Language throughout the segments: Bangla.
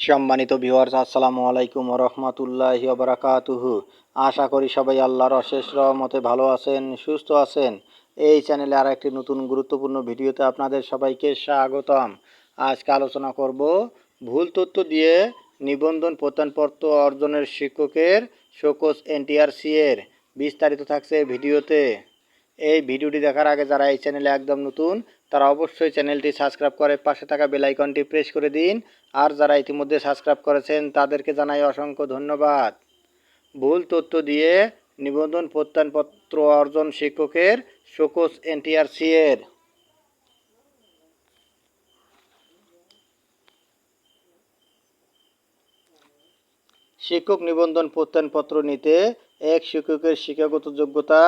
সম্মানিত ভিউয়ার্স আসসালামু আলাইকুম রহমতুল্লাহি বারাকাতুহু আশা করি সবাই আল্লাহর অশেষ রহমতে ভালো আছেন, সুস্থ আছেন। এই চ্যানেলে আর একটি নতুন গুরুত্বপূর্ণ ভিডিওতে আপনাদের সবাইকে স্বাগতম। আজকে আলোচনা করব ভুল তথ্য দিয়ে নিবন্ধন প্রত্যয়নপত্র অর্জনের শিক্ষকের শোকস এনটিআরসি এর। বিস্তারিত থাকছে ভিডিওতে। এই ভিডিওটি দেখার আগে যারা এই চ্যানেলে একদম নতুন, তারা অবশ্যই চ্যানেলটি সাবস্ক্রাইব করে পাশে থাকা বেলাইকনটি প্রেস করে দিন। আর যারা ইতিমধ্যে সাবস্ক্রাইব করেছেন, তাদেরকে জানাই অসংখ্য ধন্যবাদ। ভুল তথ্য দিয়ে নিবন্ধন প্রত্যয়নপত্র অর্জন শিক্ষকের শোকস এনটিআরসি এর শিক্ষক নিবন্ধন প্রত্যয়নপত্র নিতে এক শিক্ষকের শিক্ষাগত যোগ্যতা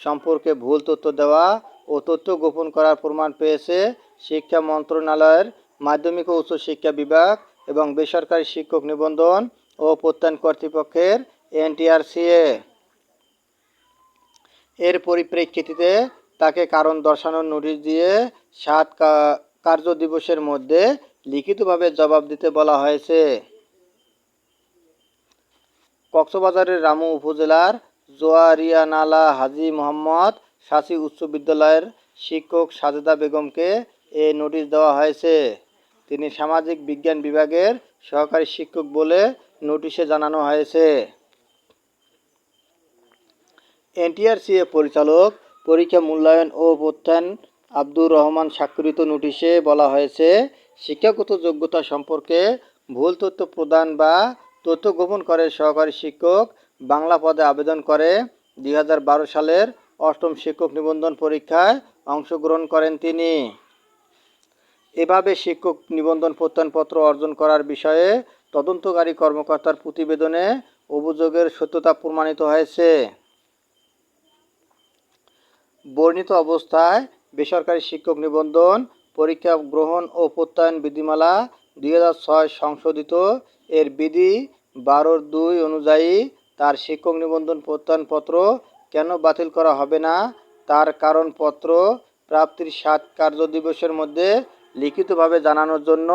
সম্পর্কে ভুল তথ্য দেওয়া ও তথ্য গোপন করার প্রমাণ পেয়েছে শিক্ষা মন্ত্রণালয়ের মাধ্যমিক ও উচ্চ শিক্ষা বিভাগ এবং বেসরকারি শিক্ষক নিবন্ধন ও প্রত্যয়ন কর্তৃপক্ষের এনটিআরসিএ। এর পরিপ্রেক্ষিতে তাকে কারণ দর্শানোর নোটিশ দিয়ে সাত কার্য দিবসের মধ্যে লিখিতভাবে জবাব দিতে বলা হয়েছে। কক্সবাজারের রামু উপজেলার জোয়ারিয়ানালা হাজি মোহাম্মদ সাসি উচ্চ বিদ্যালয়ের শিক্ষক সাজেদা বেগমকে এই নোটিশ দেওয়া হয়েছে। তিনি সামাজিক বিজ্ঞান বিভাগের সহকারী শিক্ষক বলে নোটিশে জানানো হয়েছে। এনটিআরসিএ পরিচালক পরীক্ষা মূল্যায়ন ও প্রত্যায়ন আব্দুর রহমান স্বাক্ষরিত নোটিশে বলা হয়েছে, শিক্ষাগত যোগ্যতা সম্পর্কে ভুল তথ্য প্রদান বা তথ্য গোপন করে সহকারী শিক্ষক বাংলা পদে আবেদন করে দুই হাজার বারো সালের অষ্টম শিক্ষক নিবন্ধন পরীক্ষায় অংশগ্রহণ করেন তিনি। এভাবে শিক্ষক নিবন্ধন প্রত্যয়নপত্র অর্জন করার বিষয়ে তদন্তকারী কর্মকর্তার প্রতিবেদনে অভিযোগের সত্যতা প্রমাণিত হয়েছে। বর্ণিত অবস্থায় বেসরকারি শিক্ষক নিবন্ধন পরীক্ষা গ্রহণ ও প্রত্যয়ন বিধিমালা দুই হাজার ছয় সংশোধিত এর বিধি বারোর দুই অনুযায়ী তার শিক্ষক নিবন্ধন প্রত্যয়নপত্র কেন বাতিল করা হবে না? তার কারণপত্র প্রাপ্তির সাত কার্যদিবসের মধ্যে লিখিতভাবে জানানোর জন্য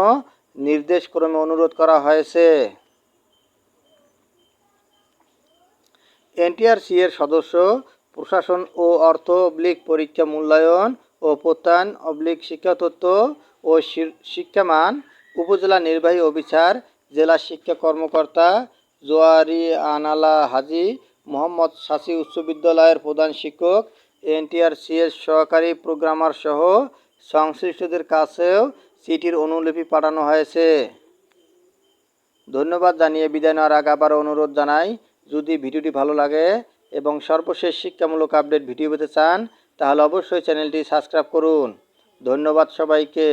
নির্দেশক্রমে অনুরোধ করা হয়েছে। এনটিআরসি এর সদস্য, প্রশাসন ও অর্থ অবলিক পরীক্ষা মূল্যায়ন ও প্রত্যয়ন অবলিক শিক্ষাতত্ত্ব ও শিক্ষামান, উপজেলা নির্বাহী অফিসার, জেলা শিক্ষা কর্মকর্তা জোয়ারি আনালা হাজি মোহাম্মদ সাসি উচ্চ বিদ্যালয়ের প্রধান শিক্ষক এনটিআরসি এর সহকারী প্রোগ্রামার সহ সংশ্লিষ্টদের কাছেও চিঠির অনুলিপি পাঠানো হয়েছে। ধন্যবাদ জানিয়ে বিদায় নেওয়ার আগে আবার অনুরোধ জানাই, যদি ভিডিওটি ভালো লাগে এবং সর্বশেষ শিক্ষামূলক আপডেট ভিডিও পেতে চান, তাহলে অবশ্যই চ্যানেলটি সাবস্ক্রাইব করুন। ধন্যবাদ সবাইকে।